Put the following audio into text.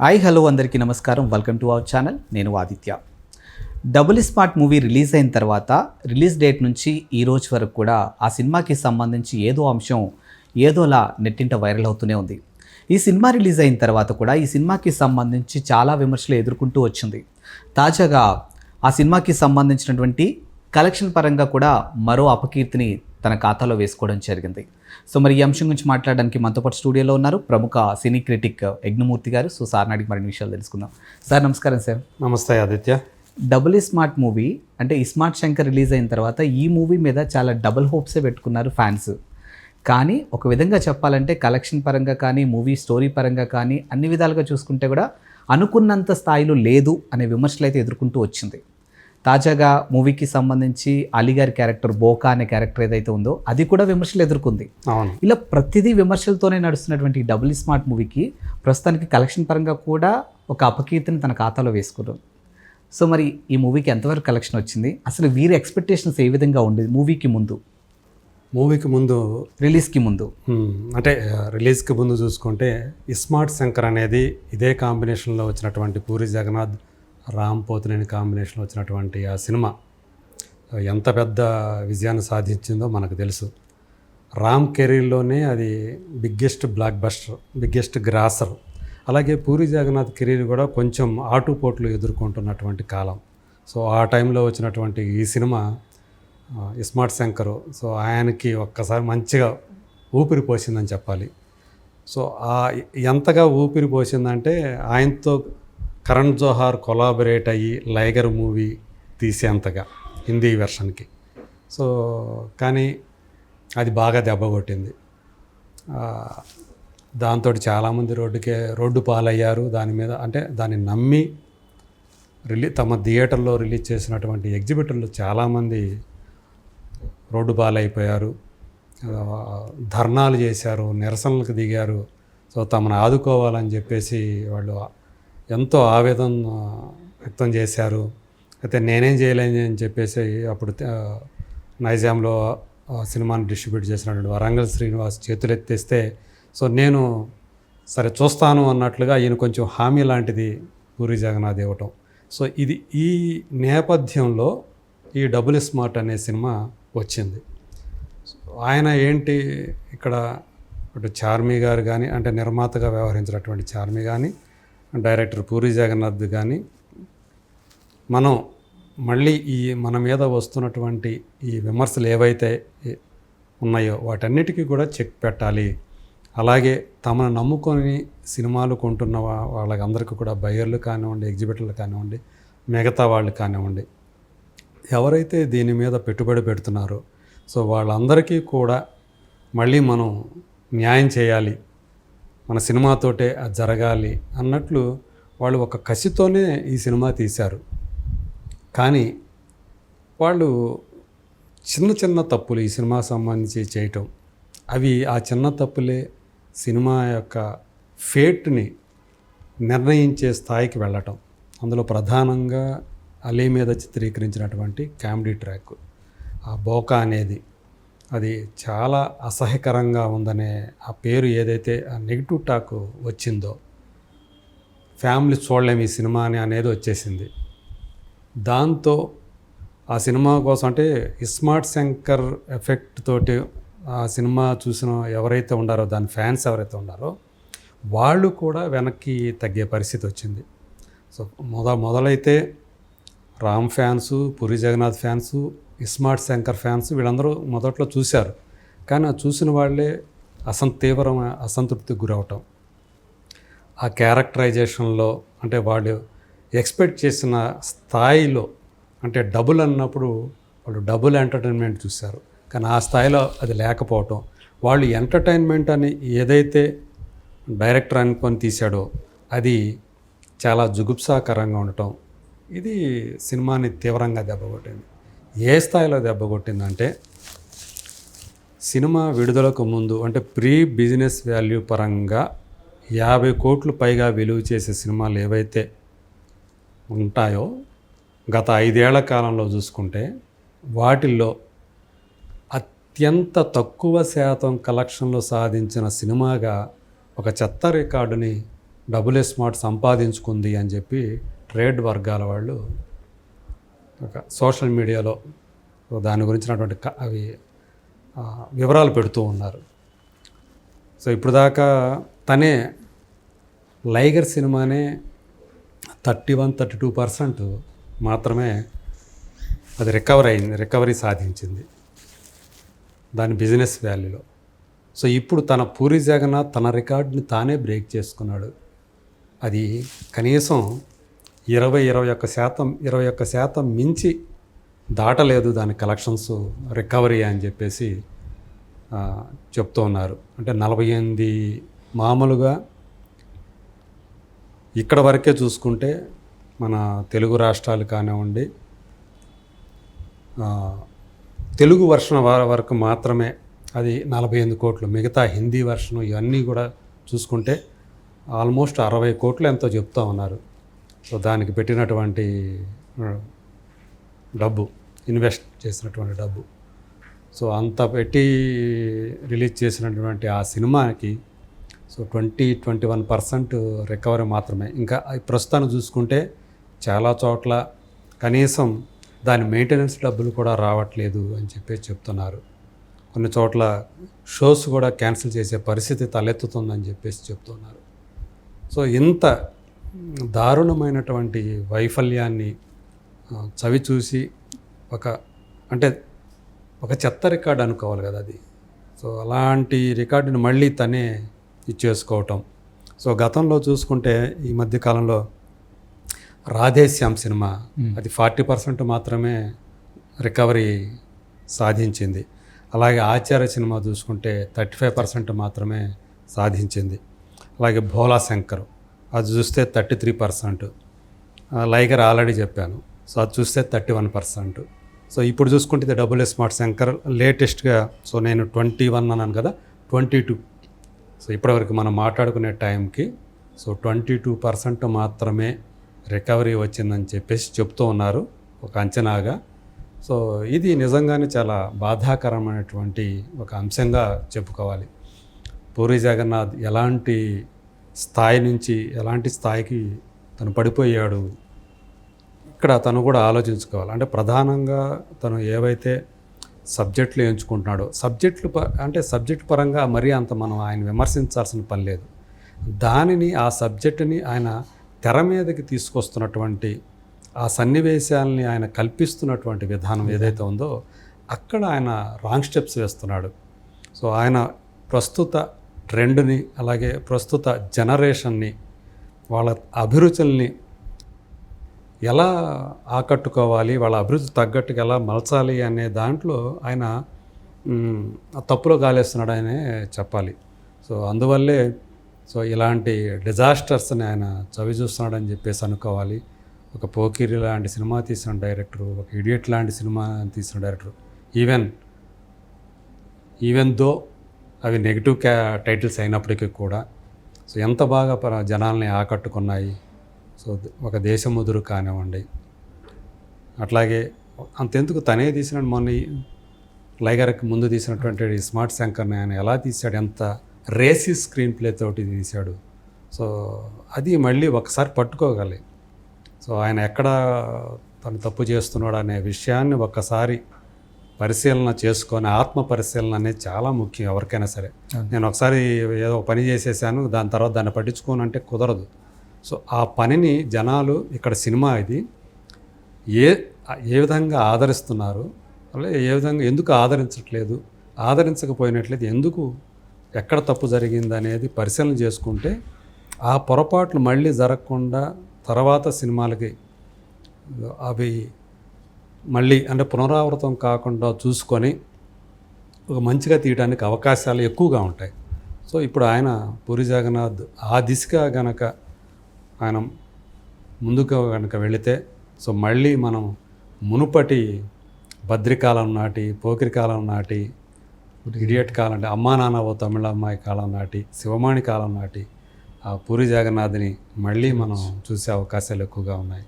Hi hello అందరికీ నమస్కారం. Welcome to our channel నేను Aditya. Double smart movie release అయిన తర్వాత రిలీజ్ డేట్ నుంచి ఈ రోజు వరకు కూడా ఆ సినిమాకి సంబంధించి ఏదో అంశం ఏదోలా నెట్టింట వైరల్ అవుతూనే ఉంది. ఈ సినిమా రిలీజ్ అయిన తర్వాత కూడా ఈ సినిమాకి సంబంధించి చాలా విమర్శలు ఎదుర్కొంటూ వచ్చింది. తాజాగా ఆ సినిమాకి సంబంధించినటువంటి కలెక్షన్ పరంగా కూడా మరో అపకీర్తిని తన ఖాతాలో వేసుకోవడం జరిగింది. సో మరి ఈ అంశం గురించి మాట్లాడడానికి మనతో పాటు స్టూడియోలో ఉన్నారు ప్రముఖ సినీ క్రిటిక్ యజ్ఞమూర్తి గారు. సో సార్ అడిగి మరిన్ని విషయాలు తెలుసుకుందాం. సార్ నమస్కారం సార్. నమస్తే ఆదిత్య. డబుల్ స్మార్ట్ మూవీ అంటే ఇస్మార్ట్ శంకర్ రిలీజ్ అయిన తర్వాత ఈ మూవీ మీద చాలా డబుల్ హోప్సే పెట్టుకున్నారు ఫ్యాన్స్. కానీ ఒక విధంగా చెప్పాలంటే కలెక్షన్ పరంగా కానీ మూవీ స్టోరీ పరంగా కానీ అన్ని విధాలుగా చూసుకుంటే కూడా అనుకున్నంత స్థాయిలో లేదు అనే విమర్శలు అయితే ఎదుర్కొంటూ వచ్చింది. తాజాగా మూవీకి సంబంధించి అలీ గారి క్యారెక్టర్ బోకా అనే క్యారెక్టర్ ఏదైతే ఉందో అది కూడా విమర్శలు ఎదుర్కొంది. అవును. ఇలా ప్రతిదీ విమర్శలతోనే నడుస్తున్నటువంటి డబుల్ స్మార్ట్ మూవీకి ప్రస్తుతానికి కలెక్షన్ పరంగా కూడా ఒక అపకీర్తిని తన ఖాతాలో వేసుకున్నారు సో మరి ఈ మూవీకి ఎంతవరకు కలెక్షన్ వచ్చింది? అసలు వీరి ఎక్స్పెక్టేషన్స్ ఏ విధంగా ఉండేది మూవీకి ముందు? మూవీకి ముందు రిలీజ్కి ముందు. అంటే రిలీజ్కి ముందు చూసుకుంటే ఇస్మార్ట్ శంకర్ అనేది ఇదే కాంబినేషన్లో వచ్చినటువంటి పూరి జగన్నాథ్ రామ్ పోతినేని కాంబినేషన్లో వచ్చినటువంటి ఆ సినిమా ఎంత పెద్ద విజయాన్ని సాధించిందో మనకు తెలుసు. రామ్ కెరీర్లోనే అది biggest blockbuster biggest grosser. అలాగే పూరి జగన్నాథ్ కెరీర్ కూడా కొంచెం ఆటుపోట్లు ఎదుర్కొంటున్నటువంటి కాలం. సో ఆ టైంలో వచ్చినటువంటి ఈ సినిమా ఇస్మార్ట్ శంకరు. సో ఆయనకి ఒక్కసారి మంచిగా ఊపిరి పోసిందని చెప్పాలి. సో ఆ ఎంతగా ఊపిరి పోసిందంటే ఆయనతో కరణ్ జోహార్ కొలాబరేట్ అయ్యి లైగర్ మూవీ తీసేంతగా హిందీ వెర్షన్కి. సో కానీ అది బాగా దెబ్బ కొట్టింది. దాంతో చాలామంది రోడ్డుకే రోడ్డు పాలయ్యారు. దాని మీద అంటే దాన్ని నమ్మి రిలీ తమ థియేటర్లో రిలీజ్ చేసినటువంటి ఎగ్జిబిటర్లు చాలామంది రోడ్డు పాలైపోయారు. ధర్నాలు చేశారు నిరసనలకు దిగారు. సో తమను ఆదుకోవాలని చెప్పేసి వాళ్ళు ఎంతో ఆవేదన వ్యక్తం చేశారు. అయితే నేనేం చేయలేని అని చెప్పేసి అప్పుడు నైజాంలో ఆ సినిమాని డిస్ట్రిబ్యూట్ చేసినటువంటి వరంగల్ శ్రీనివాస్ చేతులెత్తేస్తే సో నేను సరే చూస్తాను అన్నట్లుగా ఈయన కొంచెం హామీ లాంటిది పూరి జగన్నాథ్ ఇవ్వటం. సో ఇది ఈ నేపథ్యంలో ఈ డబుల్ స్మార్ట్ అనే సినిమా వచ్చింది. ఆయన ఏంటి ఇక్కడ ఇటు చార్మి గారు కానీ అంటే నిర్మాతగా వ్యవహరించినటువంటి చార్మి కానీ డైరెక్టర్ పూరి జగన్నాథ్ కానీ మనం మళ్ళీ ఈ మన మీద వస్తున్నటువంటి ఈ విమర్శలు ఏవైతే ఉన్నాయో వాటన్నిటికీ కూడా చెక్ పెట్టాలి. అలాగే తమను నమ్ముకొని సినిమాలు కొంటున్న వా- వాళ్ళకందరికీ కూడా బయర్లు కానివ్వండి ఎగ్జిబిటర్లు కానివ్వండి మిగతా వాళ్ళు కానివ్వండి ఎవరైతే దీని మీద పెట్టుబడి పెడుతున్నారో సో వాళ్ళందరికీ కూడా మళ్ళీ మనం న్యాయం చేయాలి. మన సినిమాతోటే అది జరగాలి అన్నట్లు వాళ్ళు ఒక కసితోనే ఈ సినిమా తీశారు. కానీ వాళ్ళు చిన్న చిన్న తప్పులు ఈ సినిమా సంబంధించి చేయటం అవి ఆ చిన్న తప్పులే సినిమా యొక్క ఫేట్ని నిర్ణయించే స్థాయికి వెళ్ళటం. అందులో ప్రధానంగా అలీ మీద చిత్రీకరించినటువంటి కామెడీ ట్రాక్. ఆ బోకా అనేది అది చాలా అసహ్యకరంగా ఉందనే ఆ పేరు ఏదైతే ఆ నెగిటివ్ టాక్ వచ్చిందో ఫ్యామిలీ చూడలేము ఈ సినిమా అని అనేది వచ్చేసింది. దాంతో ఆ సినిమా కోసం అంటే ఇస్మార్ట్ శంకర్ ఎఫెక్ట్ తోటి ఆ సినిమా చూసిన ఎవరైతే ఉండారో దాని ఫ్యాన్స్ ఎవరైతే ఉండారో వాళ్ళు కూడా వెనక్కి తగ్గే పరిస్థితి వచ్చింది. సో మొద మొదలైతే Ram fans Puri Jagannadh fans iSmart Shankar fans వీళ్ళందరూ మొదట్లో చూశారు. కానీ ఆ చూసిన వాళ్ళే అసం తీవ్రమైన అసంతృప్తికి గురవటం. ఆ క్యారెక్టరైజేషన్లో అంటే వాళ్ళు ఎక్స్పెక్ట్ చేసిన స్థాయిలో అంటే డబుల్ అన్నప్పుడు వాళ్ళు డబుల్ ఎంటర్టైన్మెంట్ చూశారు. కానీ ఆ స్థాయిలో అది లేకపోవటం. వాళ్ళు ఎంటర్టైన్మెంట్ అని ఏదైతే డైరెక్టర్ అనుకొని తీశాడో అది చాలా జుగుప్సాకరంగా ఉండటం. ఇది సినిమాని తీవ్రంగా దెబ్బకొట్టింది ఏ స్థాయిలో దెబ్బ కొట్టిందంటే సినిమా విడుదలకు ముందు అంటే ప్రీ బిజినెస్ వాల్యూ పరంగా యాభై కోట్లు పైగా విలువ చేసే సినిమాలు ఏవైతే ఉంటాయో గత ఐదేళ్ళ కాలంలో చూసుకుంటే వాటిల్లో అత్యంత తక్కువ శాతం కలెక్షన్లు సాధించిన సినిమాగా ఒక చెత్త రికార్డుని డబుల్ స్మార్ట్ సంపాదించుకుంది అని చెప్పి ట్రేడ్ వర్గాల వాళ్ళు ఒక సోషల్ మీడియాలో దాని గురించినటువంటి అవి వివరాలు పెడుతూ ఉన్నారు. సో ఇప్పుడు దాకా తనే లైగర్ సినిమానే thirty one thirty two percent మాత్రమే అది రికవర్ అయింది రికవరీ సాధించింది దాని బిజినెస్ వాల్యూలో సో ఇప్పుడు తన పూరి జగన్నాథ్ తన రికార్డుని తానే బ్రేక్ చేసుకున్నాడు. అది కనీసం ఇరవై ఇరవై ఒక్క శాతం ఇరవై ఒక్క శాతం మించి దాటలేదు దాని కలెక్షన్స్ రికవరీ అని చెప్పేసి చెప్తూ ఉన్నారు. అంటే నలభై ఎనిమిది మామూలుగా ఇక్కడ వరకే చూసుకుంటే మన తెలుగు రాష్ట్రాలు కానివ్వండి తెలుగు వర్షన్ వ- వరకు మాత్రమే అది నలభై ఎనిమిది కోట్లు. మిగతా హిందీ వర్షను ఇవన్నీ కూడా చూసుకుంటే ఆల్మోస్ట్ అరవై కోట్లు ఎంతో చెప్తా ఉన్నారు. సో దానికి పెట్టినటువంటి డబ్బు ఇన్వెస్ట్ చేసినటువంటి డబ్బు. సో అంత పెట్టి రిలీజ్ చేసినటువంటి ఆ సినిమాకి so twenty twenty one percent recovery మాత్రమే. ఇంకా ప్రస్తుతాన్ని చూసుకుంటే చాలా చోట్ల కనీసం దాని మెయింటెనెన్స్ డబ్బులు కూడా రావట్లేదు అని చెప్పేసి చెప్తున్నారు. కొన్ని చోట్ల షోస్ కూడా క్యాన్సిల్ చేసే పరిస్థితి తలెత్తుతుందని చెప్పేసి చెప్తున్నారు. సో ఇంత దారుణమైనటువంటి వైఫల్యాన్ని చవి చూసి ఒక అంటే ఒక చెత్త రికార్డు అనుకోవాలి కదా అది. సో అలాంటి రికార్డుని మళ్ళీ తనే ఇచ్చేసుకోవటం. సో గతంలో చూసుకుంటే ఈ మధ్య కాలంలో రాధేశ్యామ్ సినిమా అది ఫార్టీ పర్సెంట్ మాత్రమే రికవరీ సాధించింది. అలాగే ఆచార్య సినిమా చూసుకుంటే థర్టీ ఫైవ్ పర్సెంట్ మాత్రమే సాధించింది. అలాగే భోలా శంకర్. అది చూస్తే thirty three percent. Liger already చెప్పాను. సో అది చూస్తే థర్టీ వన్ పర్సెంట్. సో ఇప్పుడు చూసుకుంటే డబుల్ ఎస్ స్మార్ట్ శంకర్ లేటెస్ట్గా సో నేను ట్వంటీ వన్ అన్నాను కదా ట్వంటీ టూ. సో ఇప్పటివరకు మనం మాట్లాడుకునే టైంకి సో ట్వంటీ టూ పర్సెంట్ మాత్రమే రికవరీ వచ్చిందని చెప్పేసి చెప్తూ ఉన్నారు ఒక అంచనాగా. సో ఇది నిజంగానే చాలా బాధాకరమైనటువంటి ఒక అంశంగా చెప్పుకోవాలి. పూరి జగన్నాథ్ ఎలాంటి స్థాయి నుంచి ఎలాంటి స్థాయికి తను పడిపోయాడు ఇక్కడ తను కూడా ఆలోచించుకోవాలి. అంటే ప్రధానంగా తను ఏవైతే సబ్జెక్టులు ఎంచుకుంటున్నాడో సబ్జెక్టులు ప అంటే సబ్జెక్ట్ పరంగా మరీ అంత మనం ఆయన విమర్శించాల్సిన పని లేదు. దానిని ఆ సబ్జెక్టుని ఆయన తెర మీదకి తీసుకొస్తున్నటువంటి ఆ సన్నివేశాలని ఆయన కల్పిస్తున్నటువంటి విధానం ఏదైతే ఉందో అక్కడ ఆయన రాంగ్ స్టెప్స్ వేస్తున్నాడు. సో ఆయన ప్రస్తుత ట్రెండ్ని అలాగే ప్రస్తుత జనరేషన్ని వాళ్ళ అభిరుచుల్ని ఎలా ఆకట్టుకోవాలి వాళ్ళ అభిరుచి తగ్గట్టుగా ఎలా మలచాలి అనే దాంట్లో ఆయన తప్పులో గాలేస్తున్నాడు తప్పులో చెప్పాలి. సో అందువల్లే సో ఇలాంటి డిజాస్టర్స్ని ఆయన చవి చూస్తున్నాడని చెప్పేసి అనుకోవాలి. ఒక పోకిరి లాంటి సినిమా తీసిన డైరెక్టరు ఒక ఇడియట్ లాంటి సినిమా తీసిన డైరెక్టరు. ఈవెన్ ఈవెన్ దో అవి నెగిటివ్ క్యా టైటిల్స్ అయినప్పటికీ కూడా. సో ఎంత బాగా జనాల్ని ఆకట్టుకున్నాయి. సో ఒక దేశముదురు కానివ్వండి. అట్లాగే అంతెందుకు తనే తీసిన మొన్న ఈ లైగర్కి ముందు తీసినటువంటి స్మార్ట్ శంకర్ని ఆయన ఎలా తీశాడు? ఎంత రేసీ స్క్రీన్ ప్లే తోటి తీశాడు? సో అది మళ్ళీ ఒకసారి పట్టుకోగలి. సో ఆయన ఎక్కడ తను తప్పు చేస్తున్నాడు అనే విషయాన్ని ఒక్కసారి పరిశీలన చేసుకొని ఆత్మ పరిశీలన అనేది చాలా ముఖ్యం ఎవరికైనా సరే. నేను ఒకసారి ఏదో పని చేసేసాను దాని తర్వాత దాన్ని పట్టించుకోను అంటే కుదరదు. సో ఆ పనిని జనాలు ఇక్కడ సినిమా ఇది ఏ ఏ విధంగా ఆదరిస్తున్నారు అలాగే ఏ విధంగా ఎందుకు ఆదరించట్లేదు ఆదరించకపోయినట్లయితే ఎందుకు ఎక్కడ తప్పు జరిగింది అనేది పరిశీలన చేసుకుంటే ఆ పొరపాట్లు మళ్ళీ జరగకుండా తర్వాత సినిమాలకి అవి మళ్ళీ అంటే పునరావృతం కాకుండా చూసుకొని ఒక మంచిగా తీయడానికి అవకాశాలు ఎక్కువగా ఉంటాయి. సో ఇప్పుడు ఆయన పూరి జగన్నాథ్ ఆ దిశగా గనక ఆయన ముందుకు కనుక వెళితే సో మళ్ళీ మనం మునుపటి భద్రికాలం నాటి పోకిరికాలం నాటి ఇడియట్ కాలం అంటే అమ్మా నాన్న ఓ తమిళ అమ్మాయి కాలం నాటి శివమాణి కాలం నాటి ఆ పూరి జగన్నాథ్ని మళ్ళీ మనం చూసే అవకాశాలు ఎక్కువగా ఉన్నాయి.